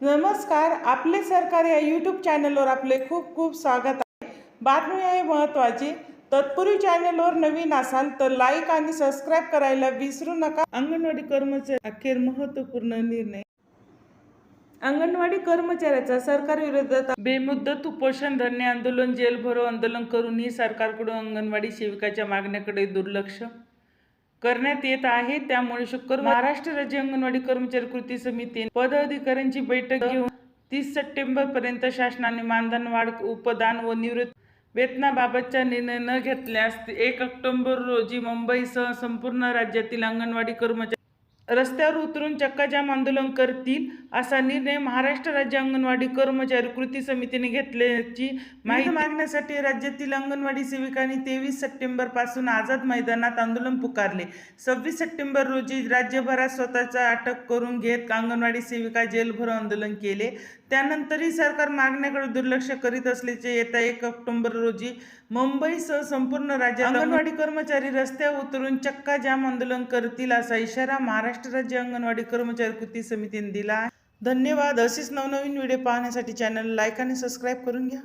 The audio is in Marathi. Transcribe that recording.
नमस्कार आपले सरकार या यूट्यूब चॅनलवर आपले खूप खूप स्वागत आहे. बातमी आहे महत्त्वाची तत्पूर्वी चॅनलवर नवीन असाल तर लाईक आणि सबस्क्राईब करायला विसरू नका. अंगणवाडी कर्मचारी अखेर महत्त्वपूर्ण निर्णय. अंगणवाडी कर्मचाऱ्याचा सरकार विरोधात बेमुद्दत उपोषण धरणे आंदोलन जेल भरो आंदोलन करूनही सरकारकडून अंगणवाडी सेविकाच्या मागण्याकडे दुर्लक्ष करण्यात येत आहे. त्यामुळे शुक्रवार महाराष्ट्र राज्य अंगणवाडी कर्मचारी कृती समिती पदाधिकाऱ्यांची बैठक घेऊन तीस सप्टेंबर पर्यंत शासनाने मानधन वाढ उपदान व निवृत्त वेतनाबाबतचा निर्णय न घेतल्यास एक ऑक्टोबर रोजी मुंबईसह संपूर्ण राज्यातील अंगणवाडी कर्मचारी रस्त्यावर उतरून चक्काजाम आंदोलन करतील असा निर्णय महाराष्ट्र राज्य अंगणवाडी कर्मचारी कृती समितीने घेतल्याची माहिती मागण्यासाठी राज्यातील अंगणवाडी सेविकांनी तेवीस सप्टेंबरपासून आझाद मैदानात आंदोलन पुकारले. सव्वीस सप्टेंबर रोजी राज्यभरात स्वतःचा अटक करून घेत अंगणवाडी सेविका जेलभरो आंदोलन केले. त्यानंतरही सरकार मागण्याकडे दुर्लक्ष करीत असल्याचे येत्या एक ऑक्टोबर रोजी मुंबईसह संपूर्ण राज्यात अंगणवाडी कर्मचारी रस्त्यावर उतरून चक्का जाम आंदोलन करतील असा इशारा महाराष्ट्र राज्य अंगणवाडी कर्मचारी कृती समितीने दिला आहे. धन्यवाद. असेच नवनवीन व्हिडिओ पाहण्यासाठी चॅनल लाईक आणि सबस्क्राईब करून घ्या.